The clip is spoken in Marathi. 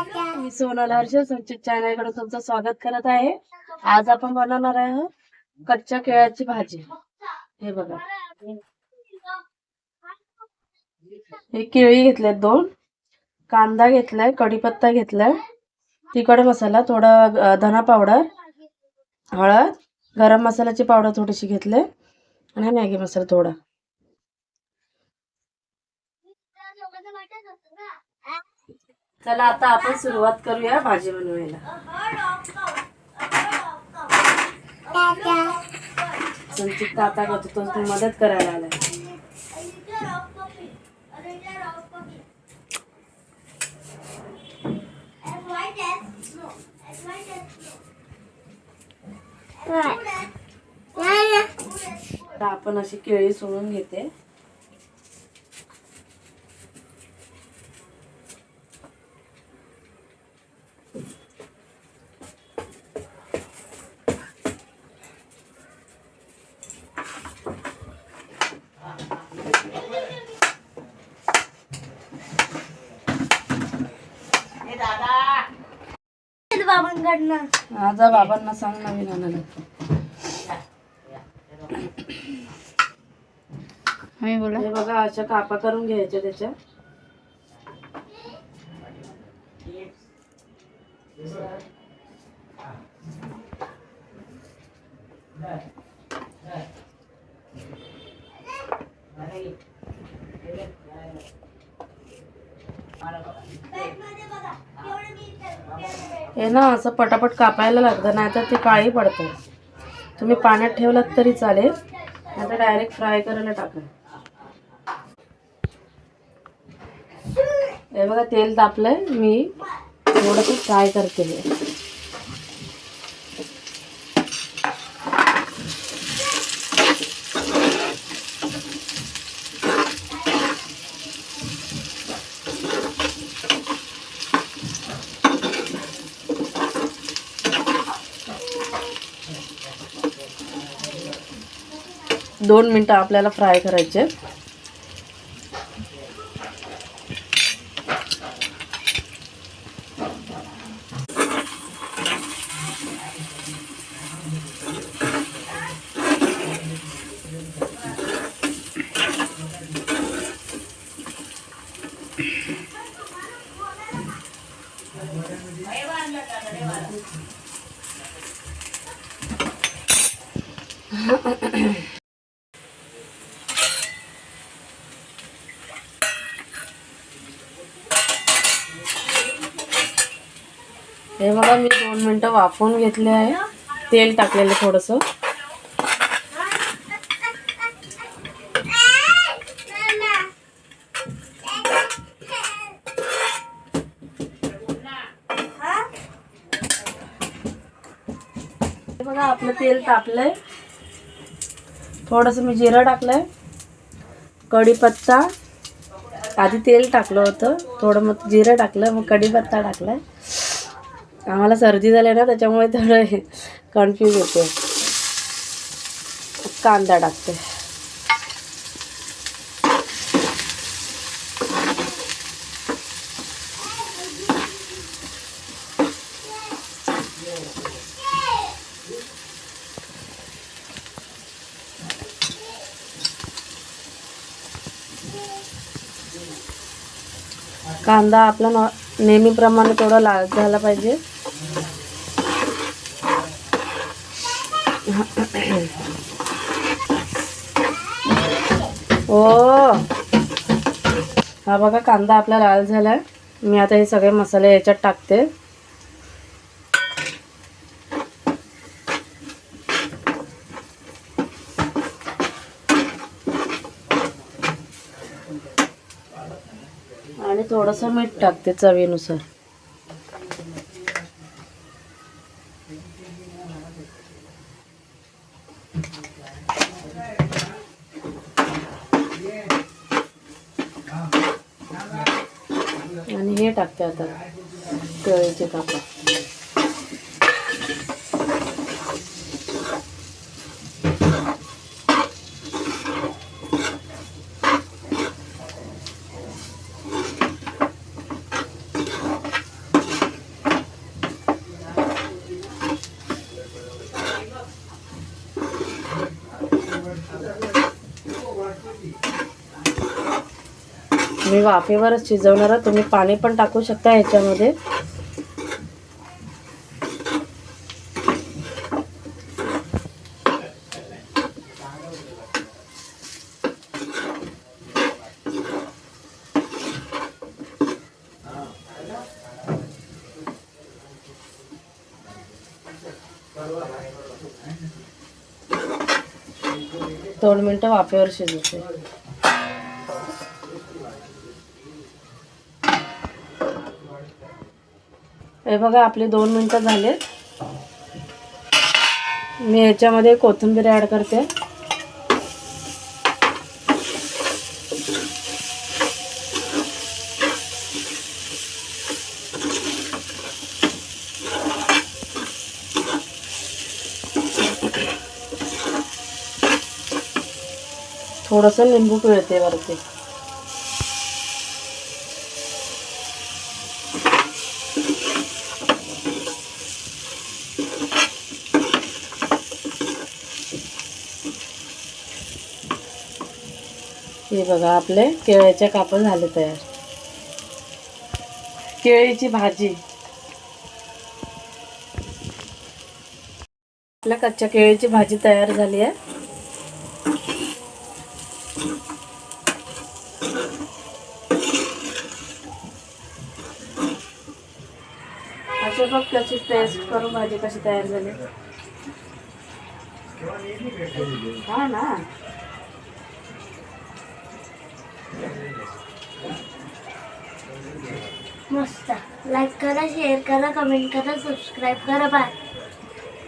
मी सोनल हर्ष संचित चॅनलकडे तुमचं स्वागत करत आहे. आज आपण बनवणार आहोत कच्च्या केळ्याची भाजी. हे बघा. हे केळी घेतल्यात दोन. कांदा घेतलाय कढीपत्ता घेतलाय. तिखट मसाला थोडा धना पावडर हळद गरम मसाल्याची पावडर थोडीशी घेतले. आणि मॅगी मसाला थोडा. चला आता आपण सुरुवात करूया भाजी बनवायला. संचित आता करतो तो मदत करायला आलाय. आपण अशी केळी सोडून घेते. बाबांकडनं. आजा बाबांना सांग नवीन आणायला मी बोला. हे बघा अशा कापा करून घ्यायच्या त्याच्या. हे ना असं पटापट कापायला लागतं नाहीतर ते काळी पडतं. तुम्ही पाण्यात ठेवलं तरी चालेल नाहीतर डायरेक्ट फ्राय करायला टाका. हे बघा तेल तापलंय मी थोडंसं फ्राय करते मी. दोन मिनटं आपल्याला फ्राय करायचे हे बघा मी दोन मिनटं वाफवून घेतले आहे. तेल टाकलेलं थोडंसं. हे बघा आपलं तेल तापलंय. थोडंसं मी जिरं टाकलं आहे कढीपत्ता आधी तेल टाकलं होतं. थोडं मग जिरं टाकलं मग कढीपत्ता टाकलाय. आम्हाला सर्दी झाली ना त्याच्यामुळे थोडं कन्फ्यूज होते कांदा टाकते कांदा आपला नॉ नेहमीप्रमाणे थोडा लाल झाला पाहिजे. ओ! हा बघा कांदा आपला लाल झाला मी आता हे सगळे मसाले याच्यात टाकते आणि थोडंसं मीठ टाकते चवीनुसार. आणि हे टाकते आता केळीचे कापड. मी वाफेवरच शिजवणार तुम्ही पाणी पण टाकू शकता ह्याच्यामध्ये दोन मिनटं वाफेवर शिजवते. हे बघा आपले दोन मिनटं झालेत. मी ह्याच्यामध्ये कोथिंबीर ॲड करते. थोडंसं लिंबू पिळते वरती. हे बघा आपले केळ्याचे कापड झाले तयार. केळीची भाजी. आपल्या कच्च्या केळीची भाजी तयार झाली आहे. असे बघ कशी टेस्ट करून भाजी कशी तयार झाली. हा ना. मस्त. लाईक करा शेअर करा कमेंट करा सबस्क्राईब करा बाय